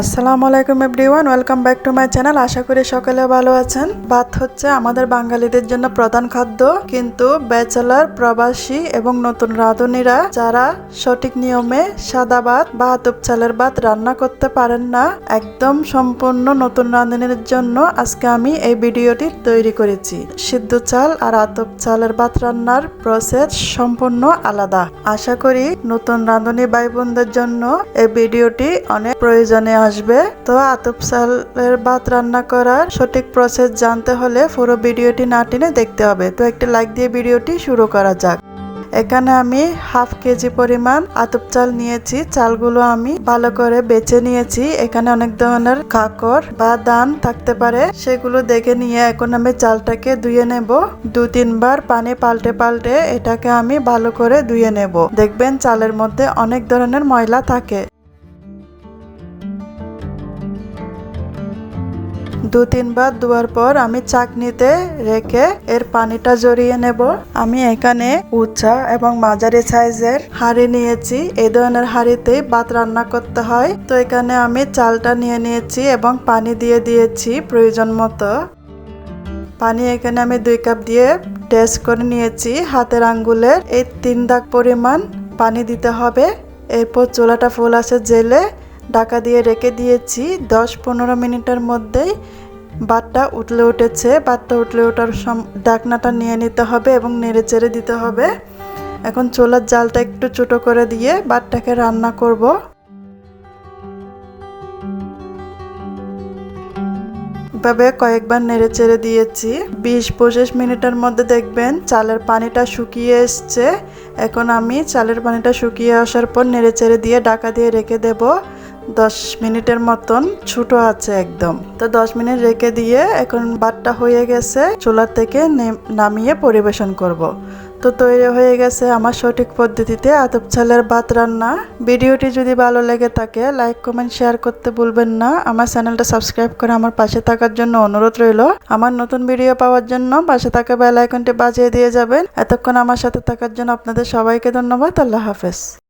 আসসালামু আলাইকুম everyone, welcome back to my channel. আশা করি সকলে ভালো আছেন। ভাত হচ্ছে আমাদের বাঙালিদের জন্য প্রধান খাদ্য, কিন্তু ব্যাচেলার, প্রবাসী এবং নতুন রাঁধুনিরা যারা সঠিক নিয়মে সাদা ভাত বা আতপ চালের ভাত রান্না করতে পারেন না, একদম সম্পূর্ণ নতুন রাঁধুনির জন্য আজকে আমি এই ভিডিওটি তৈরি করেছি। সিদ্ধ চাল আর আতপ চালের ভাত রান্নার প্রসেস সম্পূর্ণ আলাদা। আশা করি নতুন রাঁধুনি ভাই বোনদের জন্য এই ভিডিওটি অনেক প্রয়োজনে আসবে। তো আতপ চালের ভাত রান্না করার সঠিক প্রসেস জানতে হলে পুরো ভিডিওটি না টেনে দেখতে হবে। তো একটি লাইক দিয়ে ভিডিওটি শুরু করা যাক। এখানে আমি হাফ কেজি পরিমাণ আতপ চাল নিয়েছি। চালগুলো আমি ভালো করে বেছে নিয়েছি। এখানে অনেক ধরনের কাকর বা দান থাকতে পারে। সেগুলো দেখে নিয়ে এখন আমি চালটাকে ধুয়ে নেব। দু, তিনবার পানি পাল্টে পাল্টে এটাকে আমি ভালো করে ধুয়ে নেব। দেখবেন চালের মধ্যে অনেক ধরনের ময়লা থাকে। দু তিনবার ধোয়ার পর আমি চাকনিতে রেখে এর পানিটা জড়িয়ে নেব। আমি এখানে উঁচা এবং মাঝারি সাইজের হাঁড়ি নিয়েছি। এই ধরনের হাঁড়িতেই ভাত রান্না করতে হয়। তো এখানে আমি চালটা নিয়ে নিয়েছি এবং পানি দিয়ে দিয়েছি প্রয়োজন মতো। পানি এখানে আমি দুই কাপ দিয়ে টেস্ট করে নিয়েছি। হাতের আঙ্গুলের এই তিন দাগ পরিমাণ পানি দিতে হবে। এরপর চোলাটা ফুল আসে জেলে ঢাকা দিয়ে রেখে দিয়েছি। দশ পনেরো মিনিটের মধ্যেই বাতটা উঠলে উঠেছে। বাতটা উঠলে ওঠার সম ডাকনাটা নিয়ে নিতে হবে এবং নেড়ে চেড়ে দিতে হবে। এখন চোলার জালটা একটু ছোটো করে দিয়ে বাতটাকে রান্না করব। ভাবে কয়েকবার নেড়ে চেড়ে দিয়েছি। বিশ পঁচিশ মিনিটের মধ্যে দেখবেন চালের পানিটা শুকিয়ে এসছে। এখন আমি চালের পানিটা শুকিয়ে আসার পর নেড়ে চেড়ে দিয়ে ডাকা দিয়ে রেখে দেব। দশ মিনিটের মতন ছোটো আছে একদম। তো দশ মিনিট রেখে দিয়ে এখন ভাতটা হয়ে গেছে, চুলার থেকে নামিয়ে পরিবেশন করব। তো তৈরি হয়ে গেছে আমার সঠিক পদ্ধতিতে আতপ চালের ভাত রান্না। ভিডিওটি যদি ভালো লেগে থাকে, লাইক, কমেন্ট, শেয়ার করতে ভুলবেন না। আমার চ্যানেলটা সাবস্ক্রাইব করে আমার পাশে থাকার জন্য অনুরোধ রইল। আমার নতুন ভিডিও পাওয়ার জন্য পাশে থাকা বেল আইকনটি বাজিয়ে দিয়ে যাবেন। এতক্ষণ আমার সাথে থাকার জন্য আপনাদের সবাইকে ধন্যবাদ। আল্লাহ হাফেজ।